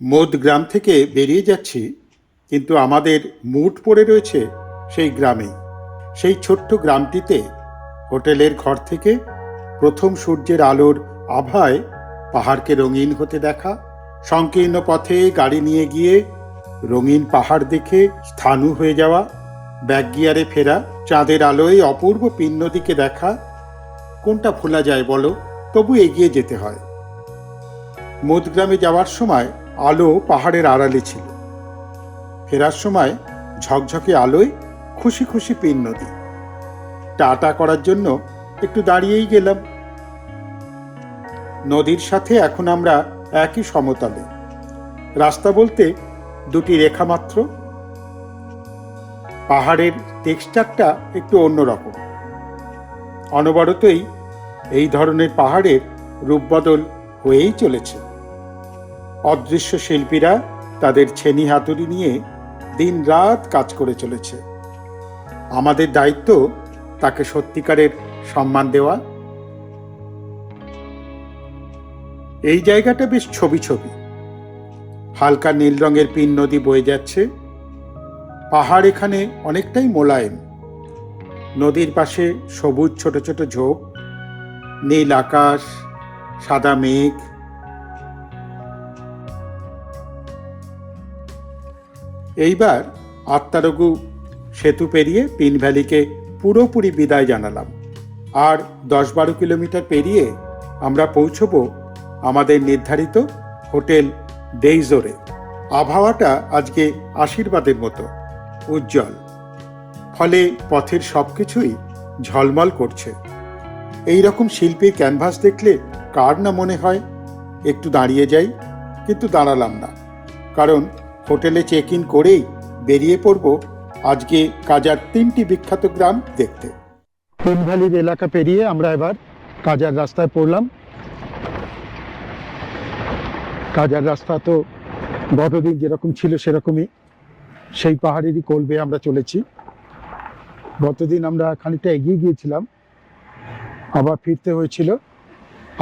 মোদ গ্রাম থেকে বেরিয়ে যাচ্ছি, কিন্তু আমাদের মুড পড়ে রয়েছে সেই গ্রামেই। সেই ছোট্ট গ্রামটিতে হোটেলের ঘর থেকে প্রথম সূর্যের আলোর আভায় পাহাড়কে রঙিন হতে দেখা, সংকীর্ণ পথে গাড়ি নিয়ে গিয়ে রঙিন পাহাড় দেখে স্থানু হয়ে যাওয়া ব্যাক গিয়ারে ফেরা, চাঁদের আলোয় অপূর্ব পিন নদীকে দেখা। কোনটা ভোলা যায় বলো? তবু এগিয়ে যেতে হয়। মোদগ্রামে যাওয়ার সময় আলো পাহাড়ের আড়ালে ছিল। ফেরার সময় ঝকঝকে আলোয় খুশি খুশি পিন নদী। টাটা করার জন্য একটু দাঁড়িয়েই গেলাম। নদীর সাথে এখন আমরা একই সমতলে। রাস্তা বলতে দুটি রেখা মাত্র। পাহাড়ের টেক্সচারটা একটু অন্যরকম। অনবরতই এই ধরনের পাহাড়ের রূপবদল হয়েই চলেছে। অদৃশ্য শিল্পীরা তাদের ছেনি হাতুড়ি নিয়ে দিন রাত কাজ করে চলেছে। আমাদের দায়িত্ব তাকে সত্যিকারের সম্মান দেওয়া। এই জায়গাটা বেশ ছবি ছবি। হালকা নীল রঙের পিন নদী বয়ে যাচ্ছে। পাহাড় এখানে অনেকটাই মোলায়েম। নদীর পাশে সবুজ ছোট ছোট ঝোপ। নীল আকাশ, সাদা মেঘ এইবার আত্মারগু সেতু পেরিয়ে পিন ভ্যালিকে পুরোপুরি বিদায় জানালাম। আর দশ বারো কিলোমিটার পেরিয়ে আমরা পৌঁছব আমাদের নির্ধারিত হোটেল ডেইজোরে আবহাওয়াটা আজকে আশীর্বাদের মতো, উজ্জ্বল। ফলে পথের সব কিছুই ঝলমল করছে। এই রকম শিল্পীর ক্যানভাস দেখলে কার না মনে হয়? একটু দাঁড়িয়ে যাই, কিন্তু দাঁড়ালাম না। কারণ হোটেলে চেক ইন করেই বেরিয়ে পড়ব আজকে কাজার তিনটি বিখ্যাত গ্রাম দেখতে। তিন ভ্যালির এলাকা পেরিয়ে আমরা এবার কাজার রাস্তায় পড়লাম। কাজার রাস্তা তো গতদিন যেরকম ছিল সেরকমই, সেই পাহাড়েরই কোল বেয়ে আমরা চলেছি। গতদিন আমরা খানিকটা এগিয়ে গিয়েছিলাম, আবার ফিরতে হয়েছিল।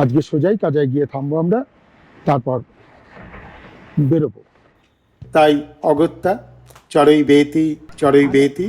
আজকে সোজাই কাজায় গিয়ে থামবো আমরা, তারপর বেরোবো। তাই অগত্যা চড়ই বেতি চড়ই বেতি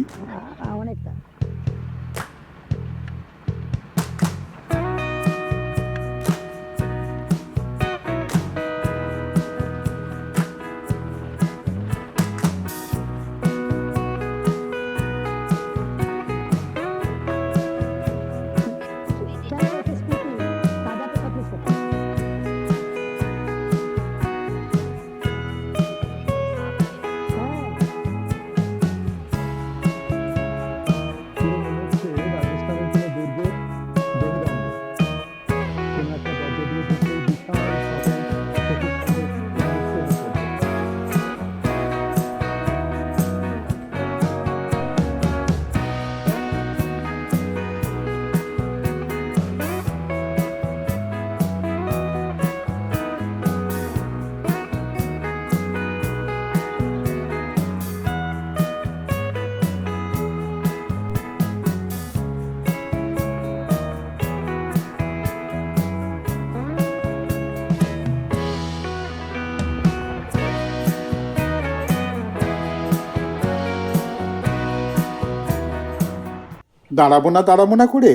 দাঁড়াবো না দাঁড়াবো না করে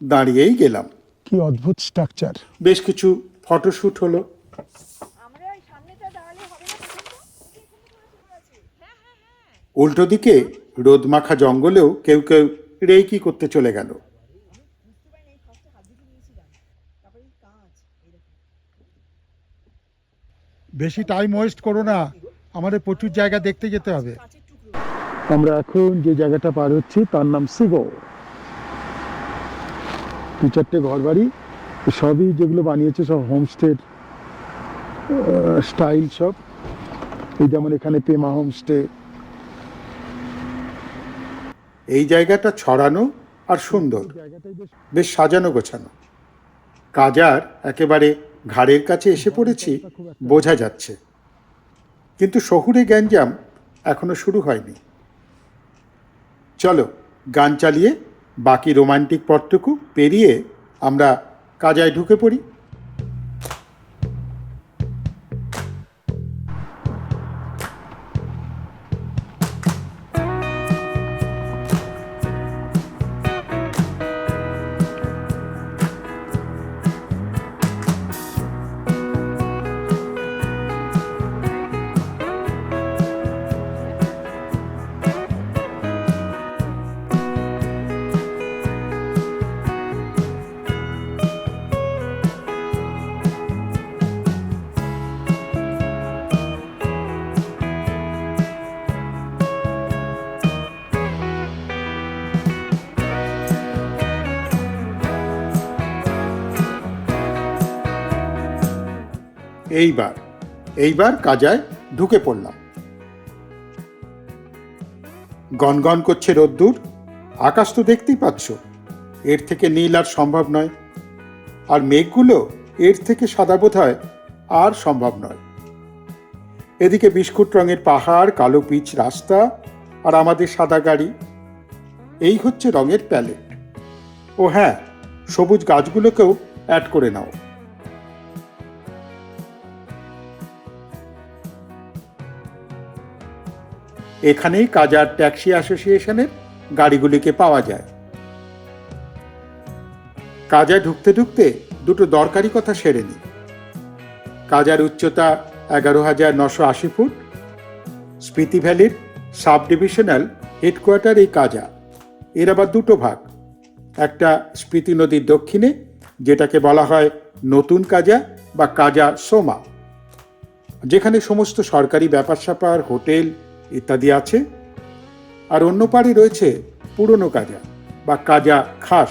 দাঁড়িয়েই গেলাম। কি অদ্ভুত স্ট্রাকচার বেশ কিছু ফটোশ্যুট হলো। আমরা ওই সামনেটা দাঁড়ালে হবে না উল্টো দিকে রোদ মাখা জঙ্গলেও কেউ কেউ রেকি করতে চলে গেল। বেশি টাইম ওয়েস্ট করো না। আমাদের প্রচুর জায়গা দেখতে যেতে হবে। আমরা এখন যে জায়গাটা পার হচ্ছি, তার নাম সিগো দু চারটে ঘর বাড়ি সবই যেগুলো বানিয়েছে সব হোমস্টের স্টাইল সব। এই যেমন এখানে পেমা হোমস্টে এই জায়গাটা ছড়ানো আর সুন্দর, বেশ সাজানো গোছানো। কাজার একেবারে ঘাড়ের কাছে এসে পড়েছি, বোঝা যাচ্ছে। কিন্তু শহুরে গ্যাঞ্জাম এখনও শুরু হয়নি। চলো গান চালিয়ে বাকি রোমান্টিক পথটুকু পেরিয়ে আমরা কাজায় ঢুকে পড়ি। এইবার এইবার কাজায় ঢুকে পড়লাম। গনগন করছে রোদ্দুর, আকাশ তো দেখতেই পাচ্ছ, এর থেকে নীল আর সম্ভব নয়। আর মেঘগুলো এর থেকে সাদা বোধ হয় আর সম্ভব নয়। এদিকে বিস্কুট রঙের পাহাড়, কালো পিচ রাস্তা আর আমাদের সাদা গাড়ি। এই হচ্ছে রঙের প্যালেট। ও হ্যাঁ সবুজ গাছগুলোকেও অ্যাড করে নাও। এখানেই কাজার ট্যাক্সি অ্যাসোসিয়েশনের গাড়িগুলিকে পাওয়া যায়। কাজায় ঢুকতে ঢুকতে দুটো দরকারি কথা সেরে নি কাজার উচ্চতা এগারো হাজার নশো আশি ফুট। স্পিতি ভ্যালির সাব ডিভিশনাল হেডকোয়ার্টার এই কাজা। এর আবার দুটো ভাগ। একটা স্পিতি নদীর দক্ষিণে, যেটাকে বলা হয় নতুন কাজা বা কাজা সোমা। যেখানে সমস্ত সরকারি ব্যাপার স্যাপার হোটেল ইত্যাদি আছে। আর অন্য পাড়ে রয়েছে পুরনো কাজা বা কাজা খাস।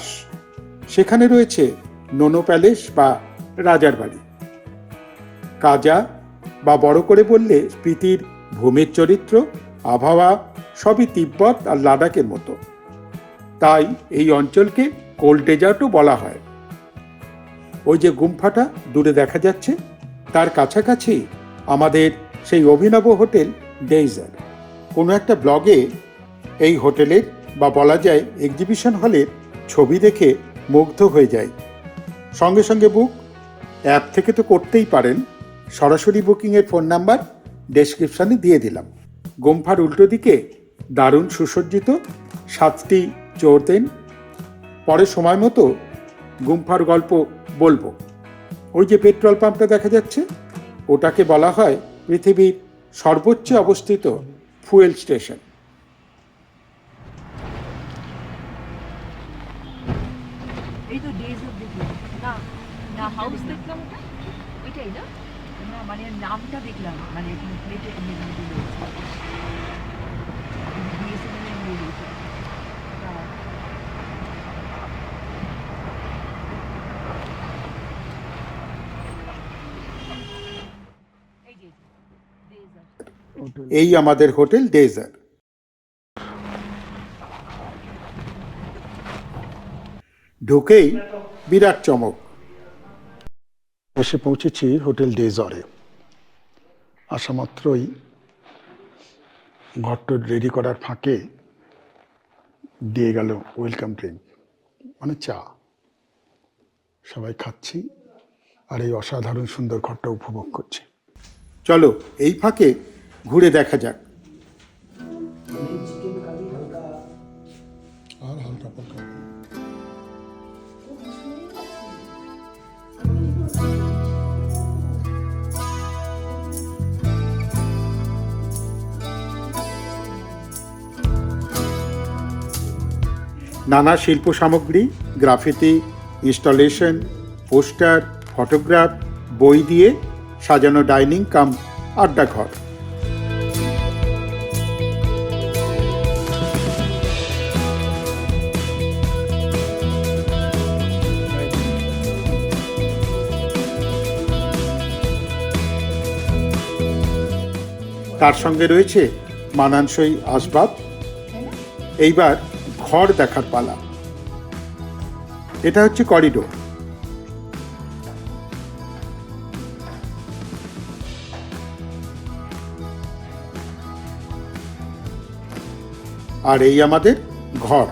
সেখানে রয়েছে নোনো প্যালেস বা রাজার বাড়ি। কাজা বা বড় করে বললে স্মৃতির, ভূমির চরিত্র, আবহাওয়া সবই তিব্বত আর লাদাখের মতো। তাই এই অঞ্চলকে কোল্ড ডেজার্টও বলা হয়। ওই যে গুম্ফাটা দূরে দেখা যাচ্ছে, তার কাছাকাছি আমাদের সেই অভিনব হোটেল ডেইজার। কোনো একটা ব্লগে এই হোটেলের বা বলা যায় এক্সিবিশন হলের ছবি দেখে মুগ্ধ হয়ে যায়। সঙ্গে সঙ্গে বুক অ্যাপ থেকে তো করতেই পারেন। সরাসরি বুকিংয়ের ফোন নাম্বার ডেসক্রিপশানে দিয়ে দিলাম। গুম্ফার উল্টো দিকে দারুণ সুসজ্জিত সাতটি চোরতেন পরে সময় মতো গুম্ফার গল্প বলব। ওই যে পেট্রোল পাম্পটা দেখা যাচ্ছে, ওটাকে বলা হয় পৃথিবীর সর্বোচ্চ অবস্থিত ফুয়েল স্টেশন। এই তো ডেজ অফ দেখলাম না না হাউস দেখলাম ওটা ওইটাই না না মানে নামটা দেখলাম মানে এখানে প্লেটে ইংরেজি রয়েছে বিএসএনএল ইংরেজি রয়েছে তা এই যে ডেজ অফ এই আমাদের হোটেল ডেজার ঢুকেই বিরাট চমক। এসে পৌঁছেছি হোটেল ডেজরে আসা মাত্রই ঘরটা রেডি করার ফাঁকে দিয়ে গেল ওয়েলকাম ড্রিঙ্ক মানে চা। সবাই খাচ্ছি আর এই অসাধারণ সুন্দর ঘরটা উপভোগ করছি। চলো এই ফাঁকে ঘুরে দেখা যাক। আর হালকা পাল্কা নানা শিল্প সামগ্রী গ্রাফিতি ইনস্টলেশন পোস্টার ফটোগ্রাফ বই দিয়ে সাজানো ডাইনিং কাম আড্ডা তার সঙ্গে রয়েছে মানানসই আসবাব। এইবার ঘর দেখার পালা। এটা হচ্ছে করিডোর। আর এই আমাদের ঘর।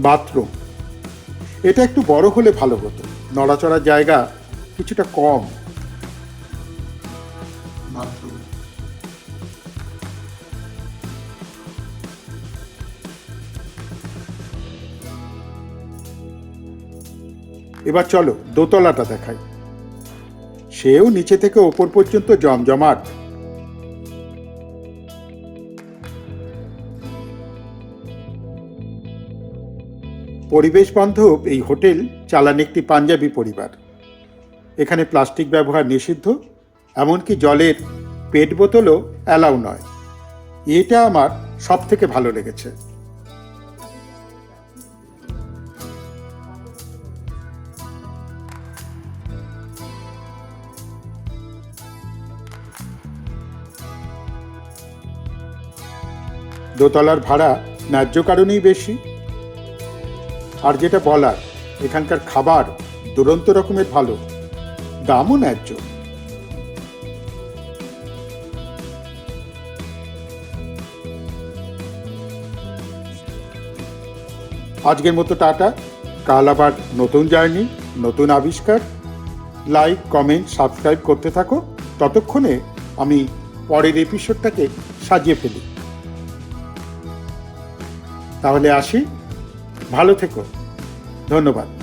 বাথরুম। এটা একটু বড় হলে ভালো হতো। নড়াচড়ার জায়গা কিছুটা কম। বাথরুম। এবার চলো দোতলাটা দেখাই। সেও নিচে থেকে ওপর পর্যন্ত জমজমাট। পরিবেশ বান্ধব এই হোটেল চালান একটি পাঞ্জাবি পরিবার। এখানে প্লাস্টিক ব্যবহার নিষিদ্ধ, এমনকি জলের পেট বোতলও অ্যালাউ নয়। এটা আমার সব থেকে ভালো লেগেছে। দোতলার ভাড়া ন্যায্য কারণেই বেশি। আর যেটা বলার, এখানকার খাবার দুরন্ত রকমের ভালো। দামও ন্যায্য। আজকের মতো টাটা। কাল আবার নতুন জার্নি, নতুন আবিষ্কার। লাইক কমেন্ট সাবস্ক্রাইব করতে থাকো। ততক্ষণে আমি পরের এপিসোডটাকে সাজিয়ে ফেলি। তাহলে আসি। ভালো থেকো। ধন্যবাদ।